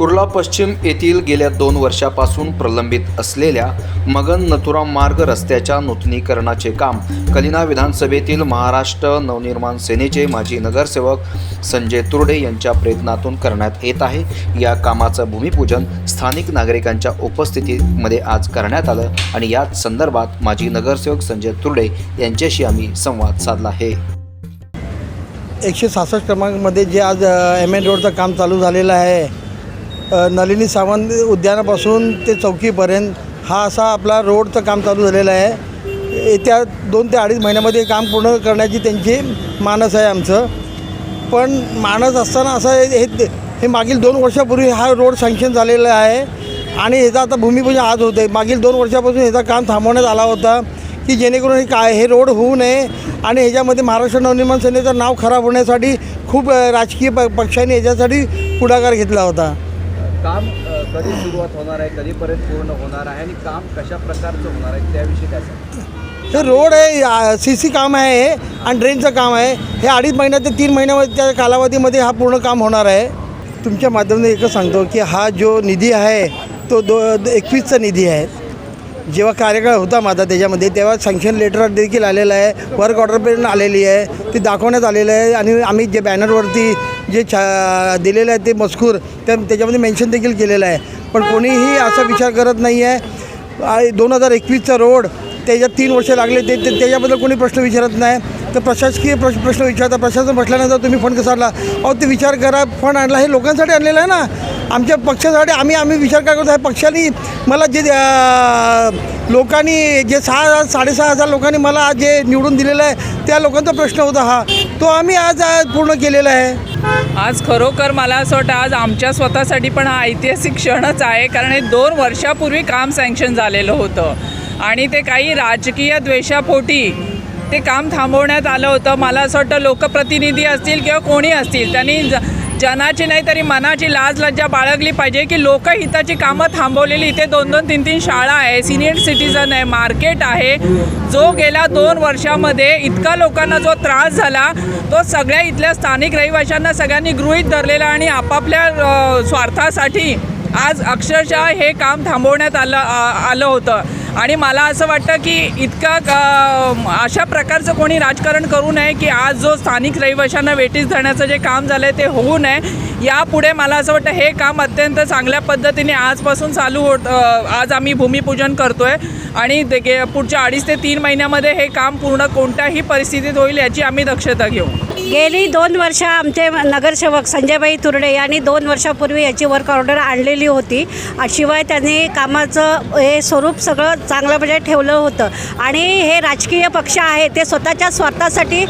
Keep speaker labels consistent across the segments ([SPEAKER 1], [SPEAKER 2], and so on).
[SPEAKER 1] कुर्ला पश्चिम येथील गेल्या दोन वर्षापासून प्रलंबित असलेल्या मगन नथुराम मार्ग रस्त्याच्या नूतनीकरणाचे काम कलिना विधानसभेतील महाराष्ट्र नवनिर्माण सेनेचे माजी नगरसेवक संजय तुर्डे यांच्या प्रयत्नातून करण्यात येत आहे. या कामाचं भूमिपूजन स्थानिक नागरिकांच्या उपस्थितीमध्ये आज करण्यात आलं आणि याच संदर्भात माजी नगरसेवक संजय तुर्डे यांच्याशी आम्ही संवाद साधला आहे.
[SPEAKER 2] एकशे सहासष्ट क्रमांकमध्ये जे आज एम एन रोडचं काम चालू झालेलं आहे. नलिनी सावंत उद्यानापासून ते चौकीपर्यंत हा असा आपला रोडचं काम चालू झालेलं आहे. येत्या दोन ते अडीच महिन्यामध्ये काम पूर्ण करण्याची त्यांची मानस आहे आमचं. पण मानस असताना असं हे हे- हे मागील दोन वर्षापूर्वी हा रोड सँक्शन झालेला आहे. आणि ह्याचा आता भूमिपूजन आज होते मागील दोन वर्षापासून ह्याचा काम थांबवण्यात आला होता की जेणेकरून हे काय हे रोड होऊ नये आणि ह्याच्यामध्ये महाराष्ट्र नवनिर्माण सेनेचं नाव खराब होण्यासाठी खूप राजकीय प पक्षांनी ह्याच्यासाठी पुढाकार घेतला होता.
[SPEAKER 3] काम कधी सुरुवात होणार आहे कधीपर्यंत पूर्ण होणार आहे आणि काम कशा प्रकारचं होणार आहे त्याविषयी काय सांगा
[SPEAKER 2] सर रोड आहे सी सी काम आहे हे आणि ड्रेनचं काम आहे. हे अडीच महिन्या ते तीन महिन्यामध्ये त्या कालावधीमध्ये हा पूर्ण काम होणार आहे. तुमच्या माध्यमातून एकच सांगतो की हा जो निधी आहे तो दो एकवीसचा निधी आहे. जेव्हा कार्यकाळ होता माझा त्याच्यामध्ये तेव्हा सँक्शन लेटर देखील आलेलं आहे वर्क ऑर्डरपर्यंत आलेली आहे ती दाखवण्यात आलेलं आहे आणि आम्ही जे बॅनरवरती जे छा दिलेलं आहे ते मजकूर त्या त्याच्यामध्ये मेन्शन देखील केलेलं आहे. पण कोणीही असा विचार करत नाही आहे. दोन हजार एकवीसचा रोड त्याच्यात तीन वर्ष लागले ते त्याच्याबद्दल कोणी प्रश्न विचारत नाही. तर प्रशासकीय प्रश प्रश्न विचारता प्रशासन म्हटल्यानंतर तुम्ही फंड कसा आणला अहो ते विचार करा फंड आणला हे लोकांसाठी आणलेलं आहे ना. आमच्या पक्षासाठी आम्ही आम्ही विचार काय करतो? आहे पक्षाने मला जे लोकांनी जे सहा साडेसहा हजार लोकांनी मला आज जे निवडून दिलेलं आहे त्या लोकांचा प्रश्न होता हा. तो आम्ही आज आज पूर्ण केलेला आहे.
[SPEAKER 4] आज खरोखर मला असं वाटतं आज आमच्या स्वतःसाठी पण हा ऐतिहासिक क्षणच आहे कारण हे दोन वर्षापूर्वी काम सँक्शन झालेलं होतं. आणि ते काही राजकीय द्वेषापोटी ते काम थांबवण्यात आलं होतं. मला असं वाटतं लोकप्रतिनिधी असतील किंवा कोणी असतील त्यांनी ज जनाची नाही तरी मनाची लाज लज्जा बाळगली पाहिजे की लोकहिताची कामं थांबवलेली. इथे दोन दोन तीन तीन शाळा आहे. सिनियर सिटीजन आहे. मार्केट आहे. जो गेल्या दोन वर्षामध्ये इतका लोकांना जो त्रास झाला तो सगळ्या इथल्या स्थानिक रहिवाशांना सगळ्यांनी गृहीत धरलेला आणि आपापल्या स्वार्थासाठी आज अक्षरशः हे काम थांबवण्यात आलं आलं होतं. आणि मला असं वाटतं की इतका अशा प्रकारचं कोणी राजकारण करू नये की आज जो स्थानिक रहिवाशांना वेटीस धरण्याचं जे काम झालं आहे ते होऊ नये. यापुढे मला असं वाटतं हे काम अत्यंत चांगल्या पद्धतीने आजपासून चालू होत आज आम्ही भूमिपूजन करतो आहे आणि ते गे- पुढच्या अडीच ते तीन महिन्यामध्ये हे काम पूर्ण कोणत्याही परिस्थितीत होईल याची आम्ही दक्षता घेऊ.
[SPEAKER 5] गेली दोन वर्ष आमचे नगरसेवक संजयबाई तुरडे यांनी दोन वर्षापूर्वी याची वर्क ऑर्डर आणलेली होती. शिवाय त्यांनी कामाचं हे स्वरूप सगळं चांगलं म्हणजे ठेवलं होतं. आणि हे राजकीय पक्ष आहे ते स्वतःच्या स्वार्थासाठी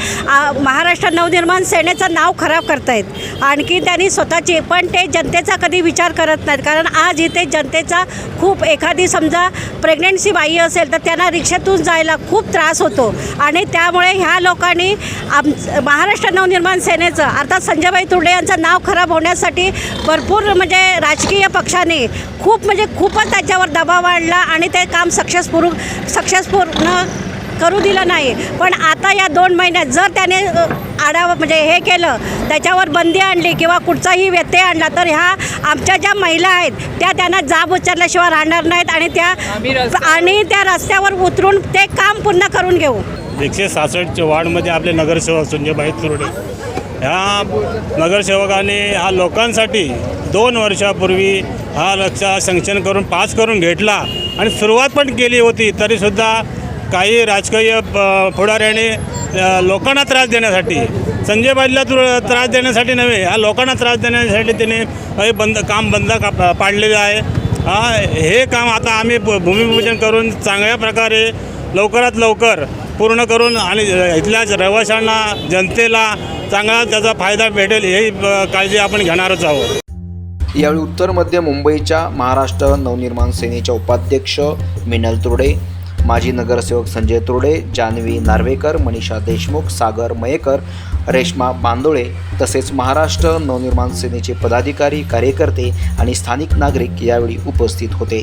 [SPEAKER 5] महाराष्ट्र नवनिर्माण सेनेचं नाव खराब करतायत. आणखी त्यांनी स्वतःची पण ते जनतेचा कधी विचार करत नाहीत. कारण आज इथे जनतेचा खूप एखादी समजा प्रेग्नेन्सी बाई असेल तर त्यांना रिक्षातून जायला खूप त्रास होतो. आणि त्यामुळे ह्या लोकांनी आम महाराष्ट्र नवनिर्माण सेनेचं. अर्थात संजयबाई तुर्डे यांचं नाव खराब होण्यासाठी भरपूर म्हणजे राजकीय पक्षाने खूप म्हणजे खूपच त्याच्यावर दबाव आणला आणि ते काम सक्सेसपूर सक्सेसपूर्ण करू दिलं नाही. पण आता या दोन महिन्यात जर त्याने आढावा म्हणजे हे केलं त्याच्यावर बंदी आणली किंवा कुठचाही व्यत्यय आणला तर ह्या आमच्या ज्या महिला आहेत त्या त्यांना जाब उचलल्याशिवाय राहणार नाहीत आणि त्या आणि त्या रस्त्यावर उतरून ते काम पूर्ण करून घेऊ.
[SPEAKER 6] एकशे सहासष्टच्या वार्डमध्ये आपले नगरसेवक संजयभाई तुरडे ह्या नगरसेवकाने हा लोकांसाठी दोन वर्षापूर्वी हा लक्ष सँक्शन करून पास करून घेतला आणि सुरुवात पण केली होती तरीसुद्धा काही राजकीय प- पुढाऱ्याने लोकांना त्रास देण्यासाठी संजयबाईला तुर त्रास देण्यासाठी नव्हे हा लोकांना त्रास देण्यासाठी त्याने हे बंद काम बंद का पाडलेलं आहे. हा हे काम आता आम्ही भूमिपूजन करून चांगल्या प्रकारे लवकरात लवकर पूर्ण करून आणि इथल्या रहिवाशांना जनतेला चांगला त्याचा फायदा भेटेल ही काळजी आपण घेणारच आहोत.
[SPEAKER 1] यावेळी उत्तर मध्य मुंबईच्या महाराष्ट्र नवनिर्माण सेनेच्या उपाध्यक्ष मिनल तुर्डे माजी नगरसेवक संजय तुर्डे जान्हवी नार्वेकर मनीषा देशमुख सागर मयेकर रेश्मा बांदोळे तसेच महाराष्ट्र नवनिर्माण सेनेचे पदाधिकारी कार्यकर्ते आणि स्थानिक नागरिक यावेळी उपस्थित होते.